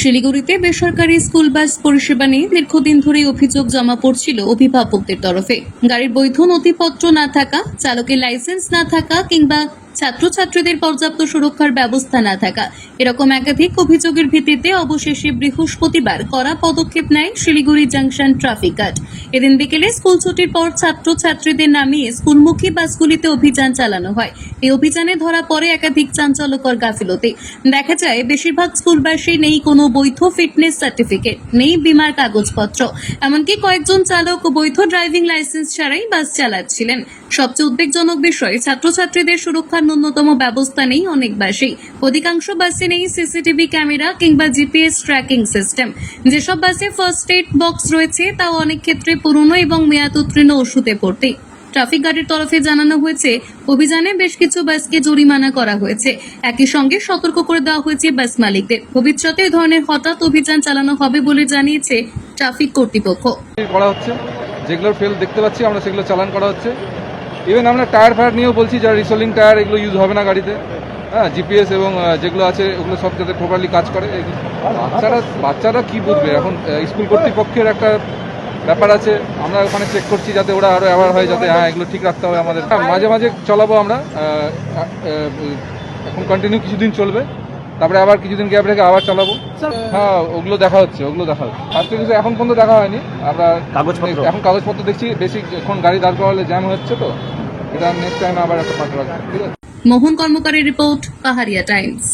শিলিগুড়িতে বেসরকারি school bus পরিষেবা নিয়ে দীর্ঘদিন ধরেই অভিযোগ জমা পড়ছিল অভিভাবকদের তরফে। গাড়ির বৈধ নথিপত্র না থাকা, চালকের লাইসেন্স না থাকা কিংবা ছাত্রছাত্রীদের পর্যাপ্ত সুরক্ষার ব্যবস্থা না থাকা, এরকম একাধিক অভিযোগের ভিত্তিতে অবশেষে বৃহস্পতিবার কড়া পদক্ষেপ নেয় শিলিগুড়ি জাংশন ট্রাফিক গার্ড। এদিন বিকেলে স্কুল ছুটির পর ছাত্রছাত্রীদের নামিয়ে স্কুলমুখী বাসগুলিতে অভিযান চালানো হয়। এই অভিযানে ধরা পড়ে একাধিক চাঞ্চল্যকর গাফিলতি। দেখা যায়, বেশিরভাগ স্কুল বাসে নেই কোনো বৈধ ফিটনেস সার্টিফিকেট, নেই বিমার কাগজপত্র। এমনকি কয়েকজন চালক বৈধ ড্রাইভিং লাইসেন্স ছাড়াই বাস চালাচ্ছিলেন। সবচেয়ে উদ্বেগজনক বিষয়, ছাত্রছাত্রীদের সুরক্ষার ন্যূনতম ব্যবস্থা নেই অনেক বাসেই অধিকাংশ বাসে নেই সিসিটিভি ক্যামেরা কিংবা জিপিএস ট্র্যাকিং সিস্টেম। যেসব বাসে ফার্স্ট এড বক্স রয়েছে, তাও অনেক ক্ষেত্রে পুরনো এবং মেয়াদ উত্তীর্ণ ওষুধে ভর্তি। ট্রাফিক গার্ডের তরফে জানানো হয়েছে, অভিযানে বেশ কিছু বাসকে জরিমানা করা হয়েছে। একই সঙ্গে সতর্ক করে দেওয়া হয়েছে বাস মালিকদের। ভবিষ্যতে এ ধরনের হঠাৎ অভিযান চালানো হবে বলে জানিয়েছে ট্রাফিক কর্তৃপক্ষ। করা হচ্ছে যেগুলোর ফেল দেখতে পাচ্ছি, আমরা সেগুলো চালান করা হচ্ছে। ইভেন আমরা টায়ার ফায়ার নিয়েও বলছি, যারা রিসোলিং টায়ার এগুলো ইউজ হবে না গাড়িতে। হ্যাঁ জিপিএস এবং যেগুলো আছে, ওগুলো সব যাতে প্রপারলি কাজ করে। বাচ্চারা বাচ্চারা কি বুঝবে? এখন স্কুল কর্তৃপক্ষের একটা ব্যাপার আছে আমরা ওখানে চেক করছি যাতে ওরা আরও অ্যাওয়ার হয় যাতে হ্যাঁ এগুলো ঠিক রাখতে হবে আমাদের। হ্যাঁ, মাঝে মাঝে চলাবো আমরা এখন কন্টিনিউ কিছুদিন চলবে তারপরে আবার কিছুদিন গ্যাপ রেখে আবার চালাবো। হ্যাঁ ওগুলো দেখা হচ্ছে ওগুলো দেখা হচ্ছে। আজকে কিছু এখন পর্যন্ত দেখা হয়নি আমরা কাগজপত্র? এখন কাগজপত্র দেখছি বেশি এখন গাড়ি দাঁড় করা হলে জ্যাম হচ্ছে তো এটা নেক্সট টাইম আবার একটা পাঠাবো ঠিক আছে? মোহন কর্মকারের রিপোর্ট পাহাড়িয়া টাইমস।